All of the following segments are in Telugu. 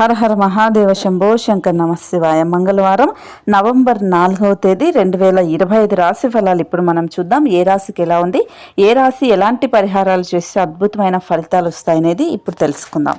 హర హర మహాదేవ శంభో శంకర్ నమశివాయ మంగళవారం నవంబర్ నాలుగవ తేదీ రెండు వేల ఇరవై ఐదు రాశి ఫలాలు ఇప్పుడు మనం చూద్దాం. ఏ రాశికి ఎలా ఉంది? ఏ రాశి ఎలాంటి పరిహారాలు చేస్తే అద్భుతమైన ఫలితాలు వస్తాయనేది ఇప్పుడు తెలుసుకుందాం.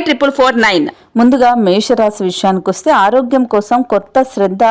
triple four nine ముందుగా మేషరాశి విషయానికి వస్తే ఆరోగ్యం కోసం కొత్త శ్రద్ధ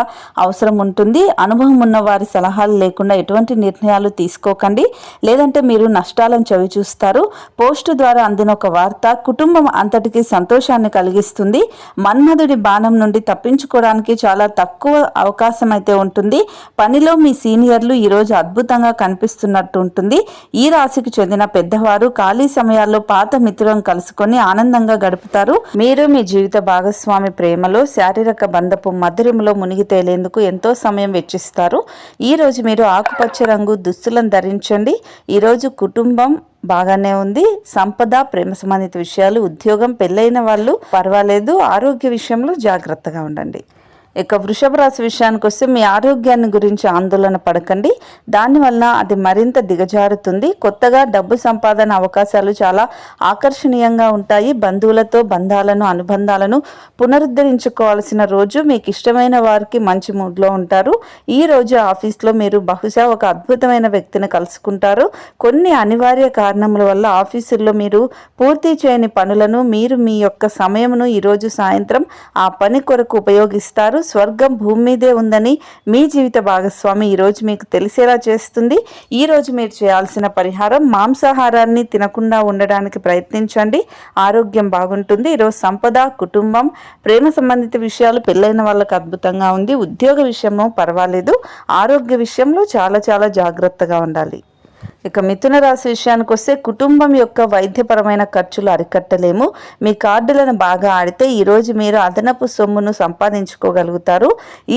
అవసరం ఉంటుంది. అనుభవం ఉన్న వారి సలహాలు లేకుండా ఎటువంటి నిర్ణయాలు తీసుకోకండి. లేదంటే మీరు నష్టాలను చవి చూస్తారు పోస్టు ద్వారా అందిన ఒక వార్త కుటుంబం అంతటికి సంతోషాన్ని కలిగిస్తుంది. మన్మధుడి బాణం నుండి తప్పించుకోవడానికి చాలా తక్కువ అవకాశం అయితే ఉంటుంది. పనిలో మీ సీనియర్లు ఈరోజు అద్భుతంగా కనిపిస్తున్నట్టు ఉంటుంది. ఈ రాశికి చెందిన పెద్దవారు ఖాళీ సమయాల్లో పాత మిత్రులను కలుసుకొని ఆనందంగా గడుపుతారు. మీరు మీ జీవిత భాగస్వామి ప్రేమలో శారీరక బంధపు మధురంలో మునిగి తేలేందుకు ఎంతో సమయం వెచ్చిస్తారు. ఈరోజు మీరు ఆకుపచ్చ రంగు దుస్తులను ధరించండి. ఈరోజు కుటుంబం బాగానే ఉంది. సంపద ప్రేమ సంబంధిత విషయాలు ఉద్యోగం పెళ్ళైన వాళ్ళు పర్వాలేదు. ఆరోగ్య విషయంలో జాగ్రత్తగా ఉండండి. ఇక వృషభ రాశి విషయానికి వస్తే మీ ఆరోగ్యాన్ని గురించి ఆందోళన పడకండి. దానివల్ల అది మరింత దిగజారుతుంది. కొత్తగా డబ్బు సంపాదన అవకాశాలు చాలా ఆకర్షణీయంగా ఉంటాయి. బంధువులతో బంధాలను అనుబంధాలను పునరుద్ధరించుకోవాల్సిన రోజు మీకు ఇష్టమైన వారికి మంచి మూడ్లో ఉంటారు. ఈ రోజు ఆఫీస్లో మీరు బహుశా ఒక అద్భుతమైన వ్యక్తిని కలుసుకుంటారు. కొన్ని అనివార్య కారణముల వల్ల ఆఫీసుల్లో మీరు పూర్తి చేయని పనులను మీరు మీ యొక్క సమయమును ఈరోజు సాయంత్రం ఆ పని కొరకు ఉపయోగిస్తారు. స్వర్గం భూమి మీదే ఉందని మీ జీవిత భాగస్వామి ఈరోజు మీకు తెలిసేలా చేస్తుంది. ఈ రోజు మీరు చేయాల్సిన పరిహారం మాంసాహారాన్ని తినకుండా ఉండడానికి ప్రయత్నించండి. ఆరోగ్యం బాగుంటుంది. ఈరోజు సంపద కుటుంబం ప్రేమ సంబంధిత విషయాలు పెళ్ళైన వాళ్ళకి అద్భుతంగా ఉంది. ఉద్యోగ విషయము పర్వాలేదు. ఆరోగ్య విషయంలో చాలా చాలా జాగ్రత్తగా ఉండాలి. ఇక మిథున రాశి విషయానికి వస్తే కుటుంబం యొక్క వైద్యపరమైన ఖర్చులు అరికట్టలేము. మీ కార్డులను బాగా ఆడితే ఈరోజు మీరు అదనపు సొమ్మును సంపాదించుకోగలుగుతారు.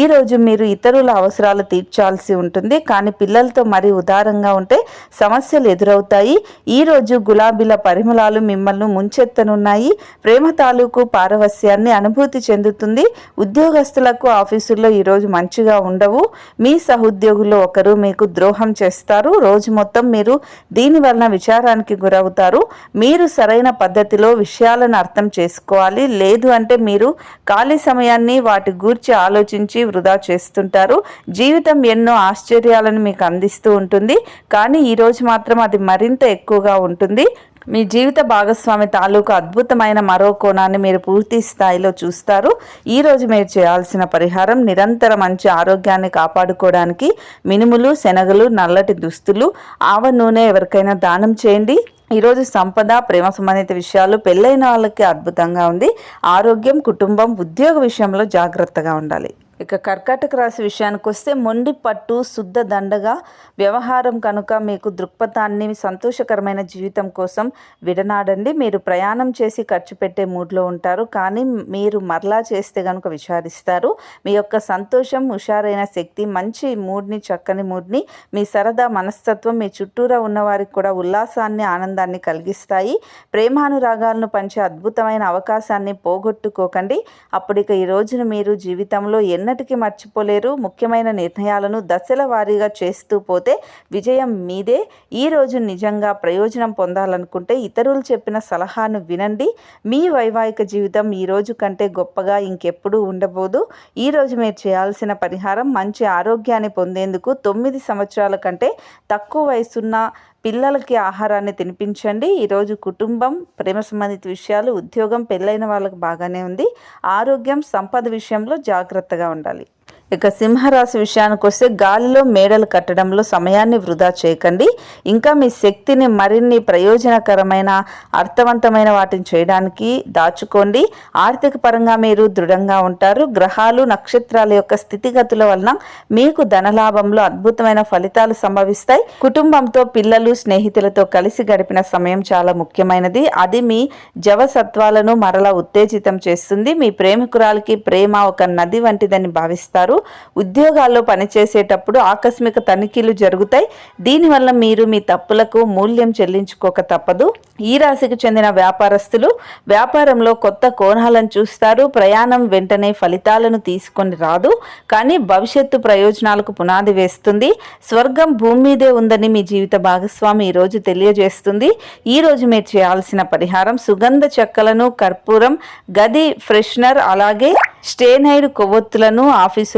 ఈరోజు మీరు ఇతరుల అవసరాలు తీర్చాల్సి ఉంటుంది. కానీ పిల్లలతో మరీ ఉదారంగా ఉంటే సమస్యలు ఎదురవుతాయి. ఈరోజు గులాబీల పరిమళాలు మిమ్మల్ని ముంచెత్తనున్నాయి. ప్రేమ తాలూకు పారవస్యాన్ని అనుభూతి చెందుతుంది. ఉద్యోగస్తులకు ఆఫీసుల్లో ఈరోజు మంచిగా ఉండవు. మీ సహోద్యోగులు ఒకరు మీకు ద్రోహం చేస్తారు. రోజు మొత్తం మీరు దీని వలన విచారానికి గురవుతారు. మీరు సరైన పద్ధతిలో విషయాలను అర్థం చేసుకోవాలి. లేదు అంటే మీరు ఖాళీ సమయాన్ని వాటి గూర్చి ఆలోచించి వృధా చేస్తుంటారు. జీవితం ఎన్నో ఆశ్చర్యాలను మీకు అందిస్తూ ఉంటుంది. కానీ ఈరోజు మాత్రం అది మరింత ఎక్కువగా ఉంటుంది. మీ జీవిత భాగస్వామి తాలూకు అద్భుతమైన మరో కోణాన్ని మీరు పూర్తి స్థాయిలో చూస్తారు. ఈరోజు మీరు చేయాల్సిన పరిహారం నిరంతర మంచి ఆరోగ్యాన్ని కాపాడుకోవడానికి మినుములు శనగలు నల్లటి దుస్తులు ఆవ నూనె ఎవరికైనా దానం చేయండి. ఈరోజు సంపద ప్రేమ సంబంధిత విషయాలు పెళ్ళైన వాళ్ళకి అద్భుతంగా ఉంది. ఆరోగ్యం కుటుంబం ఉద్యోగ విషయంలో జాగ్రత్తగా ఉండాలి. ఇక కర్కాటక రాశి విషయానికి వస్తే మొండి పట్టు శుద్ధ దండగా వ్యవహారం కనుక మీకు దృక్పథాన్ని సంతోషకరమైన జీవితం కోసం విడనాడండి. మీరు ప్రయాణం చేసి ఖర్చు పెట్టే మూడ్లో ఉంటారు. కానీ మీరు మరలా చేస్తే కనుక విచారిస్తారు. మీ యొక్క సంతోషం హుషారైన శక్తి మంచి మూడ్ని చక్కని మూడ్ని మీ సరదా మనస్తత్వం మీ చుట్టూరా ఉన్నవారికి కూడా ఉల్లాసాన్ని ఆనందాన్ని కలిగిస్తాయి. ప్రేమానురాగాలను పంచే అద్భుతమైన అవకాశాన్ని పోగొట్టుకోకండి. అప్పుడు ఇక ఈ రోజున మీరు జీవితంలో ఎన్నటికీ మర్చిపోలేరు. ముఖ్యమైన నిర్ణయాలను దశల వారీగా చేస్తూ పోతే విజయం మీదే. ఈ రోజు నిజంగా ప్రయోజనం పొందాలనుకుంటే ఇతరులు చెప్పిన సలహాను వినండి. మీ వైవాహిక జీవితం ఈ రోజు కంటే గొప్పగా ఇంకెప్పుడూ ఉండబోదు. ఈ రోజు మీరు చేయాల్సిన పరిహారం మంచి ఆరోగ్యాన్ని పొందేందుకు తొమ్మిది సంవత్సరాల కంటే తక్కువ వయసున్న పిల్లలకి ఆహారాన్ని తినిపించండి. ఈరోజు కుటుంబం ప్రేమ సంబంధిత విషయాలు ఉద్యోగం పెళ్ళైన వాళ్ళకి బాగానే ఉంది. ఆరోగ్యం సంపద విషయంలో జాగ్రత్తగా ఉండాలి. ఇక సింహరాశి విషయానికి వస్తే గాలిలో మేడలు కట్టడంలో సమయాన్ని వృధా చేయకండి. ఇంకా మీ శక్తిని మరిన్ని ప్రయోజనకరమైన అర్థవంతమైన వాటిని చేయడానికి దాచుకోండి. ఆర్థిక పరంగా మీరు దృఢంగా ఉంటారు. గ్రహాలు నక్షత్రాల యొక్క స్థితిగతుల వలన మీకు ధనలాభంలో అద్భుతమైన ఫలితాలు సంభవిస్తాయి. కుటుంబంతో పిల్లలు స్నేహితులతో కలిసి గడిపిన సమయం చాలా ముఖ్యమైనది. అది మీ జవసత్వాలను మరలా ఉత్తేజితం చేస్తుంది. మీ ప్రేమికురాలకి ప్రేమ ఒక నది వంటిదని భావిస్తారు. ఉద్యోగాల్లో పనిచేసేటప్పుడు ఆకస్మిక తనిఖీలు జరుగుతాయి. దీనివల్ల మీరు మీ తప్పులకు మూల్యం చెల్లించుకోక తప్పదు. ఈ రాశికి చెందిన వ్యాపారస్తులు వ్యాపారంలో కొత్త కోణాలను చూస్తారు. ప్రయాణం వెంటనే ఫలితాలను తీసుకొని రాదు. కానీ భవిష్యత్తు ప్రయోజనాలకు పునాది వేస్తుంది. స్వర్గం భూమి మీదే ఉందని మీ జీవిత భాగస్వామి ఈ రోజు తెలియజేస్తుంది. ఈ రోజు మీరు చేయాల్సిన పరిహారం సుగంధ చెక్కలను కర్పూరం గది ఫ్రెషనర్ అలాగే స్టేనైడ్ కొవ్వొత్తులను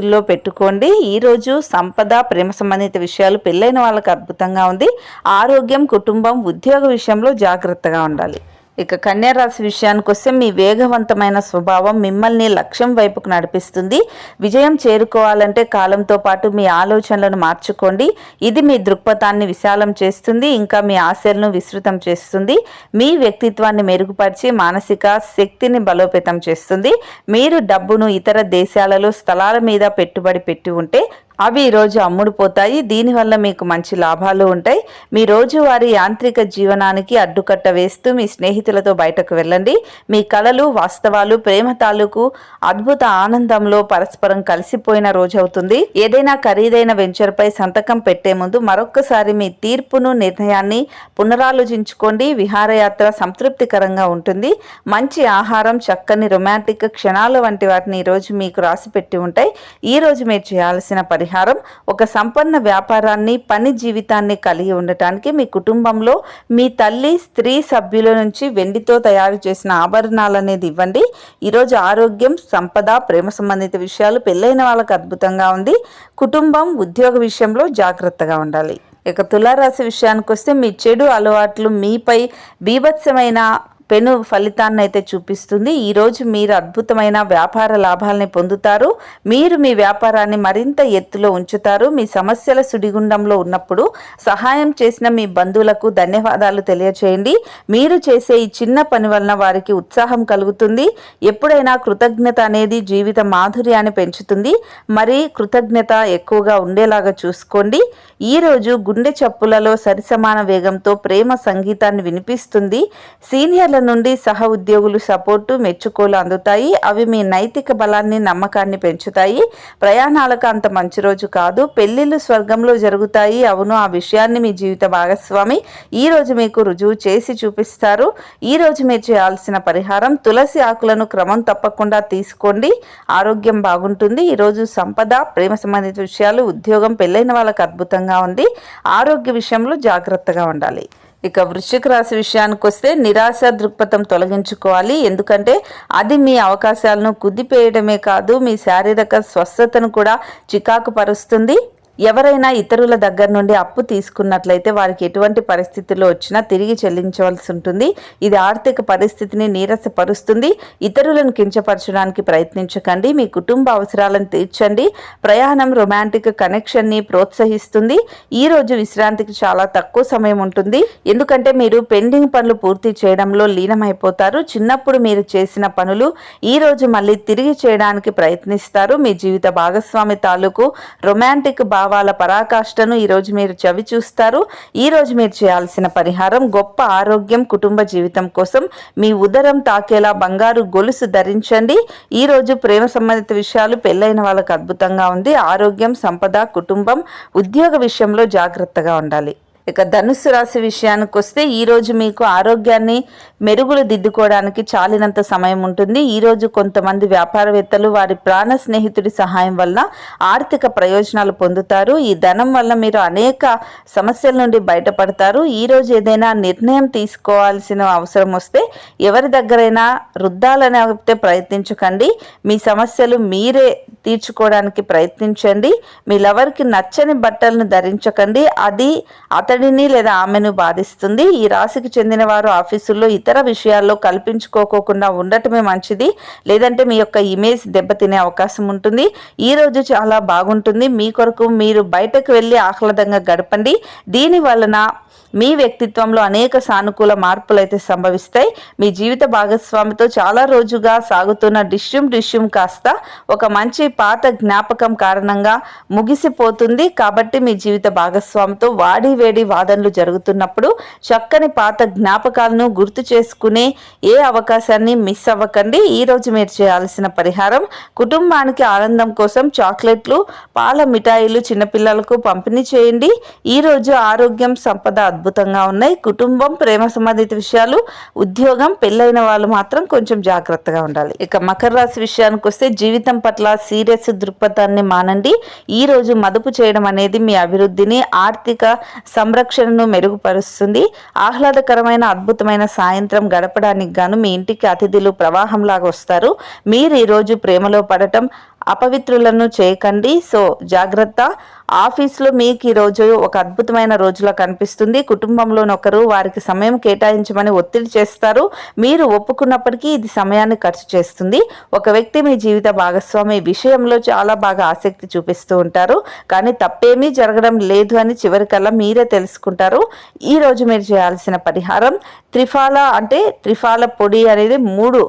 గుర్తుల్లో పెట్టుకోండి. ఈరోజు సంపద ప్రేమ సంబంధిత విషయాలు పెళ్ళైన వాళ్ళకి అద్భుతంగా ఉంది. ఆరోగ్యం కుటుంబం ఉద్యోగ విషయంలో జాగ్రత్తగా ఉండాలి. ఇక కన్యా రాశి విషయానికి వస్తే మీ వేగవంతమైన స్వభావం మిమ్మల్ని లక్ష్యం వైపుకు నడిపిస్తుంది. విజయం చేరుకోవాలంటే కాలంతో పాటు మీ ఆలోచనలను మార్చుకోండి. ఇది మీ దృక్పథాన్ని విశాలం చేస్తుంది ఇంకా మీ ఆశలను విస్తృతం చేస్తుంది. మీ వ్యక్తిత్వాన్ని మెరుగుపరిచి మానసిక శక్తిని బలోపేతం చేస్తుంది. మీరు డబ్బును ఇతర దేశాలలో స్థలాల మీద పెట్టుబడి పెట్టి ఉంటే అవి ఈరోజు అమ్ముడుపోతాయి. దీనివల్ల మీకు మంచి లాభాలు ఉంటాయి. మీ రోజువారీ యాంత్రిక జీవనానికి అడ్డుకట్ట వేస్తూ మీ స్నేహితులతో బయటకు వెళ్ళండి. మీ కళలు వాస్తవాలు ప్రేమ తాలూకు అద్భుత ఆనందంలో పరస్పరం కలిసిపోయిన రోజు అవుతుంది. ఏదైనా ఖరీదైన వెంచర్పై సంతకం పెట్టే ముందు మరొక్కసారి మీ తీర్పును నిర్ణయాన్ని పునరాలోచించుకోండి. విహారయాత్ర సంతృప్తికరంగా ఉంటుంది. మంచి ఆహారం చక్కని రొమాంటిక్ క్షణాలు వంటి వాటిని ఈరోజు మీకు రాసి పెట్టి ఉంటాయి. ఈ రోజు మీరు చేయాల్సిన పరి పరిహారం ఒక సంపన్న వ్యాపారాన్ని పని జీవితాన్ని కలిగి ఉండటానికి మీ కుటుంబంలో మీ తల్లి స్త్రీ సభ్యుల నుంచి వెండితో తయారు చేసిన ఆభరణాలు అనేది ఇవ్వండి. ఈరోజు ఆరోగ్యం సంపద ప్రేమ సంబంధిత విషయాలు పెళ్ళైన వాళ్ళకు అద్భుతంగా ఉంది. కుటుంబం ఉద్యోగ విషయంలో జాగ్రత్తగా ఉండాలి. ఇక తులారాశి విషయానికి వస్తే మీ చెడు అలవాట్లు మీపై బీభత్సమైన పెను ఫలితాన్ని అయితే చూపిస్తుంది ఈరోజు మీరు అద్భుతమైన వ్యాపార లాభాలని పొందుతారు. మీరు మీ వ్యాపారాన్ని మరింత ఎత్తులో ఉంచుతారు. మీ సమస్యల సుడిగుండంలో ఉన్నప్పుడు సహాయం చేసిన మీ బంధువులకు ధన్యవాదాలు తెలియచేయండి. మీరు చేసే ఈ చిన్న పని వలన వారికి ఉత్సాహం కలుగుతుంది. ఎప్పుడైనా కృతజ్ఞత అనేది జీవిత మాధుర్యాన్ని పెంచుతుంది. మరి కృతజ్ఞత ఎక్కువగా ఉండేలాగా చూసుకోండి. ఈరోజు గుండె చప్పులలో సరిసమాన వేగంతో ప్రేమ సంగీతాన్ని వినిపిస్తుంది. సీనియర్ల నుండి సహ ఉద్యోగులు సపోర్టు మెచ్చుకోలు అందుతాయి. అవి మీ నైతిక బలాన్ని నమ్మకాన్ని పెంచుతాయి. ప్రయాణాలకు అంత మంచి రోజు కాదు. పెళ్ళిళ్ళు స్వర్గంలో జరుగుతాయి. అవును ఆ విషయాన్ని మీ జీవిత భాగస్వామి ఈ రోజు మీకు రుజువు చేసి చూపిస్తారు. ఈ రోజు మీరు చేయాల్సిన పరిహారం తులసి ఆకులను క్రమం తప్పకుండా తీసుకోండి. ఆరోగ్యం బాగుంటుంది. ఈరోజు సంపద ప్రేమ సంబంధిత విషయాలు ఉద్యోగం పెళ్ళైన వాళ్ళకు అద్భుతంగా ఉంది. ఆరోగ్య విషయంలో జాగ్రత్తగా ఉండాలి. ఇక వృశ్చిక రాశి విషయానికి వస్తే నిరాశ దృక్పథం తొలగించుకోవాలి. ఎందుకంటే అది మీ అవకాశాలను కుదిపేయడమే కాదు మీ శారీరక స్వస్థతను కూడా చికాకు పరుస్తుంది ఎవరైనా ఇతరుల దగ్గర నుండి అప్పు తీసుకున్నట్లయితే వారికి ఎటువంటి పరిస్థితుల్లో వచ్చినా తిరిగి చెల్లించవలసి ఉంటుంది. ఇది ఆర్థిక పరిస్థితిని నీరసపరుస్తుంది. ఇతరులను కించపరచడానికి ప్రయత్నించకండి. మీ కుటుంబ అవసరాలను తీర్చండి. ప్రయాణం రొమాంటిక్ కనెక్షన్ని ప్రోత్సహిస్తుంది. ఈ రోజు విశ్రాంతికి చాలా తక్కువ సమయం ఉంటుంది. ఎందుకంటే మీరు పెండింగ్ పనులు పూర్తి చేయడంలో లీనమైపోతారు. చిన్నప్పుడు మీరు చేసిన పనులు ఈ రోజు మళ్ళీ తిరిగి చేయడానికి ప్రయత్నిస్తారు. మీ జీవిత భాగస్వామి తాలూకు రొమాంటిక్ భావాల పరాకాష్ఠను ఈరోజు మీరు చవి చూస్తారు. ఈరోజు మీరు చేయాల్సిన పరిహారం గొప్ప ఆరోగ్యం కుటుంబ జీవితం కోసం మీ ఉదరం తాకేలా బంగారు గొలుసు ధరించండి. ఈరోజు ప్రేమ సంబంధిత విషయాలు పెళ్ళైన వాళ్ళకు అద్భుతంగా ఉంది. ఆరోగ్యం సంపద కుటుంబం ఉద్యోగ విషయంలో జాగ్రత్తగా ఉండాలి. ఇక ధనుస్సు రాశి విషయానికి వస్తే ఈరోజు మీకు ఆరోగ్యాన్ని మెరుగులు దిద్దుకోవడానికి చాలినంత సమయం ఉంటుంది. ఈరోజు కొంతమంది వ్యాపారవేత్తలు వారి ప్రాణ స్నేహితుడి సహాయం వల్ల ఆర్థిక ప్రయోజనాలు పొందుతారు. ఈ ధనం వల్ల మీరు అనేక సమస్యల నుండి బయటపడతారు. ఈరోజు ఏదైనా నిర్ణయం తీసుకోవాల్సిన అవసరం వస్తే ఎవరి దగ్గరైనా రుద్దాలని అయితే ప్రయత్నించకండి. మీ సమస్యలు మీరే తీర్చుకోవడానికి ప్రయత్నించండి. మీ లవర్కి నచ్చని బట్టలను ధరించకండి. అది అతని అతడిని లేదా ఆమెను బాధిస్తుంది. ఈ రాశికి చెందిన వారు ఆఫీసుల్లో ఇతర విషయాల్లో కల్పించుకోకోకుండా ఉండటమే మంచిది. లేదంటే మీ యొక్క ఇమేజ్ దెబ్బతినే అవకాశం ఉంటుంది. ఈ రోజు చాలా బాగుంటుంది. మీ కొరకు మీరు బయటకు వెళ్ళి ఆహ్లాదంగా గడపండి. దీని వలన మీ వ్యక్తిత్వంలో అనేక సానుకూల మార్పులు అయితే సంభవిస్తాయి. మీ జీవిత భాగస్వామితో చాలా రోజుగా సాగుతున్న డిష్యూమ్ డిష్యూమ్ కాస్త ఒక మంచి పాత జ్ఞాపకం కారణంగా ముగిసిపోతుంది. కాబట్టి మీ జీవిత భాగస్వామితో వాడి వేడి వాదనలు జరుగుతున్నప్పుడు చక్కని పాత జ్ఞాపకాలను గుర్తు చేసుకునే ఏ అవకాశాన్ని మిస్ అవ్వకండి. ఈ రోజు మీరు చేయాల్సిన పరిహారం కుటుంబానికి ఆనందం కోసం చాక్లెట్లు పాల మిఠాయిలు చిన్నపిల్లలకు పంపిణీ చేయండి. ఈ రోజు ఆరోగ్యం సంపద అద్భుతంగా ఉన్నాయి. కుటుంబం ప్రేమ సంబంధిత విషయాలు ఉద్యోగం పెళ్ళైన వాళ్ళు మాత్రం కొంచెం జాగ్రత్తగా ఉండాలి. ఇక మకర రాశి విషయానికి వస్తే జీవితం పట్ల సీరియస్ దృక్పథాన్ని మానండి. ఈ రోజు మదుపు చేయడం అనేది మీ అభివృద్ధిని ఆర్థిక సంరక్షణను మెరుగుపరుస్తుంది. ఆహ్లాదకరమైన అద్భుతమైన సాయంత్రం గడపడానికి గాను మీ ఇంటికి అతిథులు ప్రవాహంలాగా వస్తారు. మీరు ఈరోజు ప్రేమలో పడటం అపవిత్రులను చేయకండి. సో జాగ్రత్త. ఆఫీస్లో మీకు ఈరోజు ఒక అద్భుతమైన రోజులా కనిపిస్తుంది. కుటుంబంలోని ఒకరు వారికి సమయం కేటాయించమని ఒత్తిడి చేస్తారు. మీరు ఒప్పుకున్నప్పటికీ ఇది సమయాన్ని ఖర్చు చేస్తుంది. ఒక వ్యక్తి మీ జీవిత భాగస్వామి విషయంలో చాలా బాగా ఆసక్తి చూపిస్తూ ఉంటారు. కానీ తప్పేమీ జరగడం లేదు అని చివరికల్లా మీరే తెలుసుకుంటారు. ఈ రోజు మీరు చేయాల్సిన పరిహారం త్రిఫాల అంటే త్రిఫాల పొడి అనేది మూడు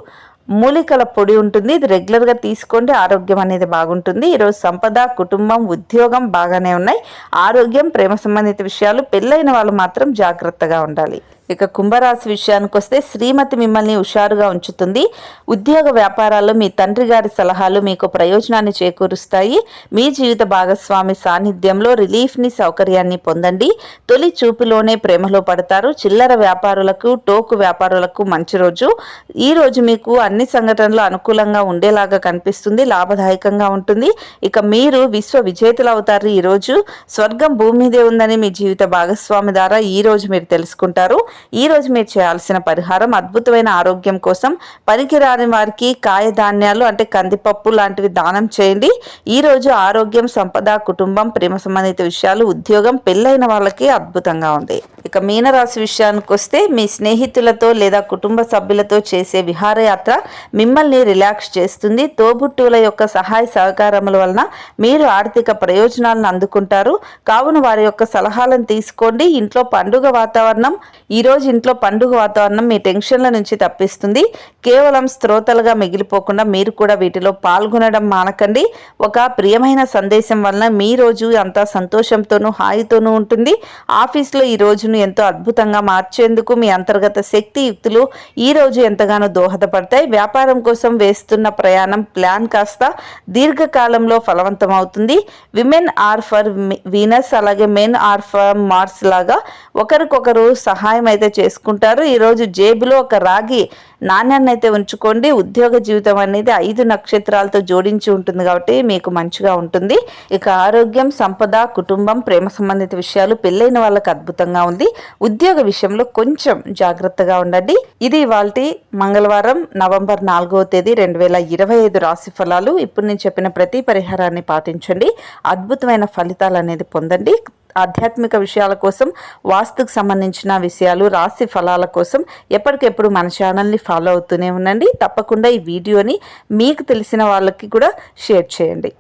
మూలికల పొడి ఉంటుంది. ఇది రెగ్యులర్గా తీసుకోండి. ఆరోగ్యం అనేది బాగుంటుంది. ఈరోజు సంపద కుటుంబం ఉద్యోగం బాగానే ఉన్నాయి. ఆరోగ్యం ప్రేమ సంబంధిత విషయాలు పెళ్ళైన వాళ్ళు మాత్రం జాగ్రత్తగా ఉండాలి. ఇక కుంభరాశి విషయానికి వస్తే శ్రీమతి మిమ్మల్ని హుషారుగా ఉంచుతుంది. ఉద్యోగ వ్యాపారాల్లో మీ తండ్రి గారి సలహాలు మీకు ప్రయోజనాన్ని చేకూరుస్తాయి. మీ జీవిత భాగస్వామి సాన్నిధ్యంలో రిలీఫ్ని సౌకర్యాన్ని పొందండి. తొలి చూపులోనే ప్రేమలో పడతారు. చిల్లర వ్యాపారులకు టోకు వ్యాపారులకు మంచి రోజు. ఈ రోజు మీకు అన్ని సంఘటనలు అనుకూలంగా ఉండేలాగా కనిపిస్తుంది. లాభదాయకంగా ఉంటుంది. ఇక మీరు విశ్వ విజేతలు అవుతారు ఈరోజు స్వర్గం భూమి మీదే ఉందని మీ జీవిత భాగస్వామి ద్వారా ఈ రోజు మీరు తెలుసుకుంటారు. ఈ రోజు మీరు చేయాల్సిన పరిహారం అద్భుతమైన ఆరోగ్యం కోసం పనికిరాని వారికి కాయధాన్యాలు అంటే కందిపప్పు లాంటివి దానం చేయండి. ఈ రోజు ఆరోగ్యం సంపద కుటుంబం ప్రేమ సంబంధిత విషయాలు ఉద్యోగం పెళ్ళైన వాళ్ళకి అద్భుతంగా ఉంది. ఇక మీనరాశి విషయానికి వస్తే మీ స్నేహితులతో లేదా కుటుంబ సభ్యులతో చేసే విహారయాత్ర మిమ్మల్ని రిలాక్స్ చేస్తుంది. తోబుట్టువుల యొక్క సహాయ సహకారముల వలన మీరు ఆర్థిక ప్రయోజనాలను అందుకుంటారు. కావున వారి యొక్క సలహాలను తీసుకోండి. ఇంట్లో పండుగ వాతావరణం ఈ రోజు ఇంట్లో పండుగ వాతావరణం మీ టెన్షన్ల నుంచి తప్పిస్తుంది. కేవలం శ్రోతలుగా మిగిలిపోకుండా మీరు కూడా వీటిలో పాల్గొనడం మానకండి. ఒక ప్రియమైన సందేశం వలన మీ రోజు అంతా సంతోషంతోనూ హాయితోనూ ఉంటుంది. ఆఫీస్లో ఈ రోజును ఎంతో అద్భుతంగా మార్చేందుకు మీ అంతర్గత శక్తి యుక్తులు ఈ రోజు ఎంతగానో దోహదపడతాయి. వ్యాపారం కోసం వేస్తున్న ప్రయాణం ప్లాన్ కాస్త దీర్ఘకాలంలో ఫలవంతం అవుతుంది విమెన్ ఆర్ ఫర్ వీనస్ అలాగే మెన్ ఆర్ ఫర్ మార్స్ లాగా ఒకరికొకరు సహాయం అయితే చేసుకుంటారు. ఈరోజు జేబులో ఒక రాగి నాణ్యాన్ని అయితే ఉంచుకోండి. ఉద్యోగ జీవితం అనేది ఐదు నక్షత్రాలతో జోడించి ఉంటుంది కాబట్టి మీకు మంచిగా ఉంటుంది. ఇక ఆరోగ్యం సంపద కుటుంబం ప్రేమ సంబంధిత విషయాలు పెళ్ళైన వాళ్ళకి అద్భుతంగా ఉంది. ఉద్యోగ విషయంలో కొంచెం జాగ్రత్తగా ఉండండి. ఇది ఇవాళ మంగళవారం నవంబర్ నాలుగవ తేదీ రెండు వేల ఇరవై ఐదు రాశి ఫలాలు. ఇప్పుడు నేను చెప్పిన ప్రతి పరిహారాన్ని పాటించండి. అద్భుతమైన ఫలితాలు అనేది పొందండి. ఆధ్యాత్మిక విషయాల కోసం వాస్తుకు సంబంధించిన విషయాలు రాశి ఫలాల కోసం ఎప్పటికెప్పుడు మన ఛానల్ని ఫాలో అవుతూనే ఉండండి. తప్పకుండా ఈ వీడియోని మీకు తెలిసిన వాళ్ళకి కూడా షేర్ చేయండి.